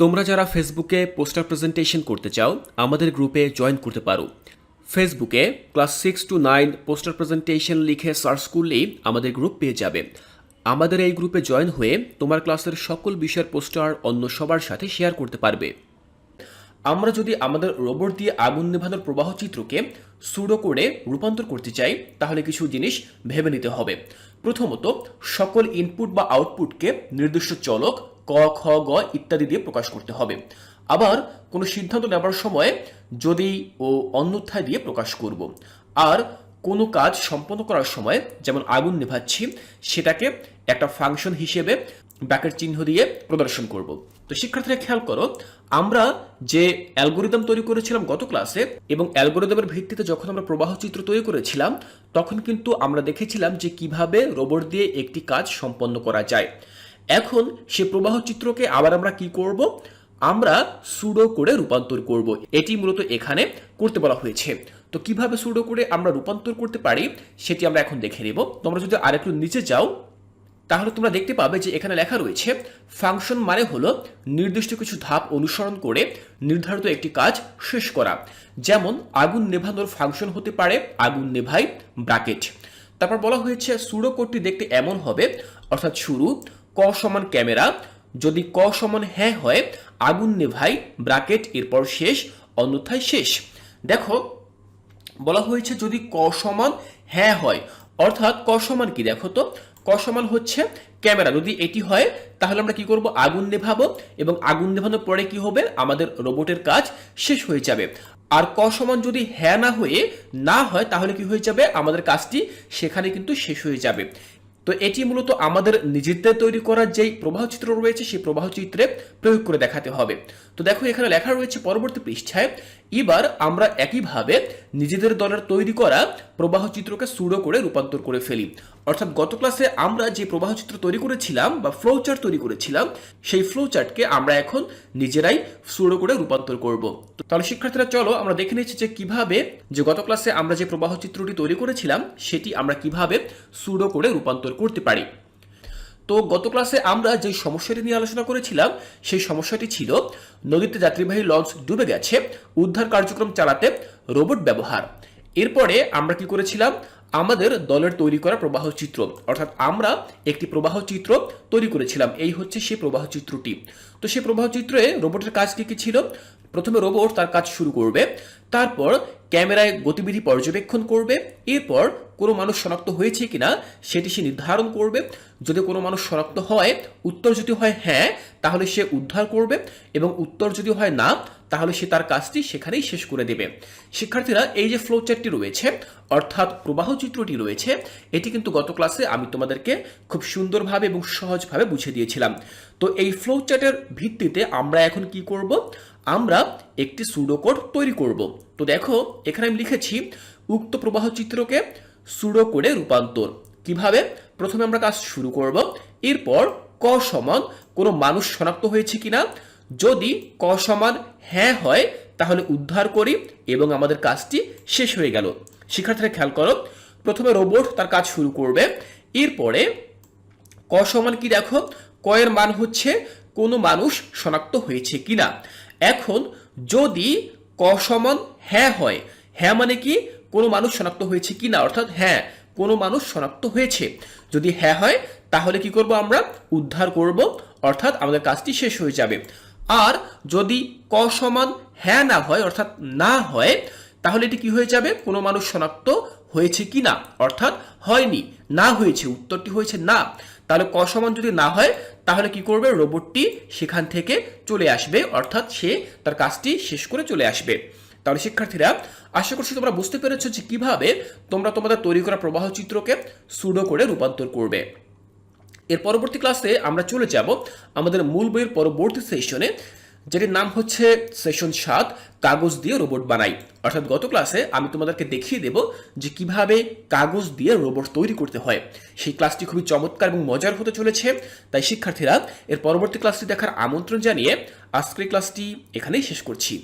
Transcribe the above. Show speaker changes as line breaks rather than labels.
তোমরা যারা ফেসবুকে পোস্টার প্রেজেন্টেশন করতে চাও, আমাদের গ্রুপে জয়েন করতে পারো। ফেসবুকে class six to nine poster presentation লিখে সার্চ করলেই আমাদের গ্রুপ পেয়ে যাবে। আমাদের এই গ্রুপে জয়েন হয়ে তোমার ক্লাসের সকল বিষয়ের পোস্টার অন্য সবার সাথে শেয়ার করতে পারবে। আমরা যদি আমাদের রোবট দিয়ে আগুন নেভানোর প্রবাহ চিত্রকে সুডো করে রূপান্তর করতে চাই, তাহলে কিছু জিনিস ভেবে নিতে হবে। প্রথমত, সকল ইনপুট বা আউটপুটকে নির্দিষ্ট চলক ক, খ, গ ইত্যাদি দিয়ে প্রকাশ করতে হবে। আবার কোনো সিদ্ধান্ত নেবার সময় যদি ও অন্যথায় দিয়ে প্রকাশ করব। আর কোনো কাজ সম্পন্ন করার সময় যেমন আগুন নেভাচ্ছি, সেটাকে একটা ফাংশন হিসেবে ব্যাকের চিহ্ন দিয়ে প্রদর্শন করব। তো শিক্ষার্থীরা খেয়াল করো, আমরা যে অ্যালগোরিদম তৈরি করেছিলাম গত ক্লাসে এবং অ্যালগোরিদমের ভিত্তিতে যখন আমরা প্রবাহ চিত্র তৈরি করেছিলাম, তখন কিন্তু আমরা দেখেছিলাম যে কীভাবে রোবট দিয়ে একটি কাজ সম্পন্ন করা যায়। এখন সে প্রবাহ চিত্রকে আবার আমরা কি করব? আমরা সুডো করে রূপান্তর করব। এটি মূলত এখানে করতে বলা হয়েছে। তো কীভাবে সুডো করে আমরা রূপান্তর করতে পারি, সেটি আমরা এখন দেখে নেব। তোমরা যদি আরেকটু নিচে যাও, তাহলে তোমরা দেখতে পাবে যে এখানে লেখা রয়েছে ফাংশন মানে হলো নির্দিষ্ট কিছু ধাপ অনুসরণ করে নির্ধারিত একটি কাজ শেষ করা। যেমন, আগুন নেভানোর ফাংশন হতে পারে, আগুন নেভাই ব্র্যাকেট তারপর বলা হয়েছে সুডো কোডটি দেখতে এমন হবে, অর্থাৎ শুরু ক সমান ক্যামেরা, যদি ক সমান হ্যাঁ হয়, আগুন নেভাই ব্র্যাকেট এরপর শেষ, অন্যথায় শেষ। দেখো, বলা হয়েছে যদি ক সমান হ্যাঁ হয়, অর্থাৎ ক সমান কি দেখো তো? ক সমান হচ্ছে ক্যামেরা। যদি এটি হয়, তাহলে আমরা কি করব? আগুন নেভাবো, এবং আগুন নেভানোর পরে কি হবে? আমাদের রোবটের কাজ শেষ হয়ে যাবে। আর ক সমান যদি হ্যাঁ না হয়ে, না হয়, তাহলে কি হয়ে যাবে? আমাদের কাজটি সেখানে কিন্তু শেষ হয়ে যাবে। তো এটি মূলত আমাদের নিজেদের তৈরি করার যেই প্রবাহ চিত্র রয়েছে, সেই প্রবাহ চিত্রে প্রয়োগ করে দেখাতে হবে। তো দেখো এখানে লেখা রয়েছে পরবর্তী পৃষ্ঠায় এবার আমরা একইভাবে নিজেদের দলের তৈরি করা প্রবাহ চিত্রকে সুডো করে রূপান্তর করে ফেলি। অর্থাৎ গত ক্লাসে আমরা যে প্রবাহ চিত্র তৈরি করেছিলাম বা ফ্লো চার্ট তৈরি করেছিলাম, সেই ফ্লো চার্টকে আমরা এখন নিজেরাই সুডো করে রূপান্তর করব। তাহলে শিক্ষার্থীরা, চলো আমরা দেখে নিচ্ছি যে কীভাবে যে গত ক্লাসে আমরা যে প্রবাহ চিত্রটি তৈরি করেছিলাম, সেটি আমরা কীভাবে সুডো করে রূপান্তর করতে পারি। তো গত ক্লাসে আমরা যে সমস্যাটি নিয়ে আলোচনা করেছিলাম, সেই সমস্যাটি ছিল নদীতে যাত্রীবাহী লঞ্চ ডুবে গেছে, উদ্ধার কার্যক্রম চালাতে রোবট ব্যবহার। এরপরে আমরা কি করেছিলাম? আমাদের দলের তৈরি করা প্রবাহ চিত্র, অর্থাৎ আমরা একটি প্রবাহ চিত্র তৈরি করেছিলাম। এই হচ্ছে সেই প্রবাহ চিত্রটি। তো সেই প্রবাহ চিত্রে রোবটের কাজ কি কি ছিল? প্রথমে রোবট তার কাজ শুরু করবে, তারপর ক্যামেরায় গতিবিধি পর্যবেক্ষণ করবে, এরপর কোনো মানুষ শনাক্ত হয়েছে কিনা সেটি সে নির্ধারণ করবে। যদি কোনো মানুষ শনাক্ত হয়, উত্তর যদি হয় হ্যাঁ তাহলে সে উদ্ধার করবে এবং উত্তর যদি হয় না, তাহলে সে তার কাজটি সেখানেই শেষ করে দেবে। শিক্ষার্থীরা, এই যে ফ্লো চার্টটি রয়েছে, অর্থাৎ প্রবাহ চিত্রটি রয়েছে, এটি কিন্তু গত ক্লাসে আমি তোমাদেরকে খুব সুন্দরভাবে এবং সহজভাবে বুঝিয়ে দিয়েছিলাম। তো এই ফ্লো চার্টের ভিত্তিতে আমরা এখন কি করব? আমরা একটি সুডোকোড তৈরি করব। তো দেখো, এখানে আমি লিখেছি উক্ত প্রবাহ চিত্রকে সুডো কোডে রূপান্তর। কীভাবে? প্রথমে আমরা কাজ শুরু করব। এরপর ক সমান কোনো মানুষ শনাক্ত হয়েছে কিনা? যদি ক সমান হ্যাঁ হয়, তাহলে উদ্ধার করি এবং আমাদের কাজটি শেষ হয়ে গেল। শিক্ষার্থীরা খেয়াল করো, প্রথমে রোবট তার কাজ শুরু করবে। এরপরে ক সমান কি দেখো? ক এর মান হচ্ছে কোনো মানুষ শনাক্ত হয়েছে কিনা? এখন যদি ক সমান হ্যাঁ হয় হ্যাঁ মানে কি কোনো মানুষ শনাক্ত হয়েছে কিনা? অর্থাৎ হ্যাঁ কোনো মানুষ শনাক্ত হয়েছে। যদি হ্যাঁ হয়, তাহলে কি করব আমরা? উদ্ধার করব। অর্থাৎ আমাদের কাজটি শেষ হয়ে যাবে। আর যদি ক সমান হ্যাঁ না হয়, অর্থাৎ না হয়, তাহলে এটি কি হয়ে যাবে? কোনো মানুষ শনাক্ত হয়েছে কি না অর্থাৎ হয়নি, না হয়েছে। উত্তরটি হয়েছে না। তাহলে ক সমান যদি না হয়, তাহলে কি করবে? রোবটটি সেখান থেকে চলে আসবে। অর্থাৎ সে তার কাজটি শেষ করে চলে আসবে। তাহলে শিক্ষার্থীরা, আশা করছি তোমরা বুঝতে পেরেছ যে কীভাবে তোমরা তোমাদের তৈরি করা প্রবাহ চিত্রকে সুডো করে রূপান্তর করবে। এর পরবর্তী ক্লাসে আমরা চলে যাব আমাদের মূল বইয়ের পরবর্তী সেশনে যেটির নাম হচ্ছে সেশন সাত, কাগজ দিয়ে রোবট বানাই। অর্থাৎ গত ক্লাসে আমি তোমাদেরকে দেখিয়ে দেব যে কীভাবে কাগজ দিয়ে রোবট তৈরি করতে হয়। সেই ক্লাসটি খুবই চমৎকার এবং মজার হতে চলেছে, তাই শিক্ষার্থীরা এর পরবর্তী ক্লাসটি দেখার আমন্ত্রণ জানিয়ে আজকের ক্লাসটি এখানেই শেষ করছি।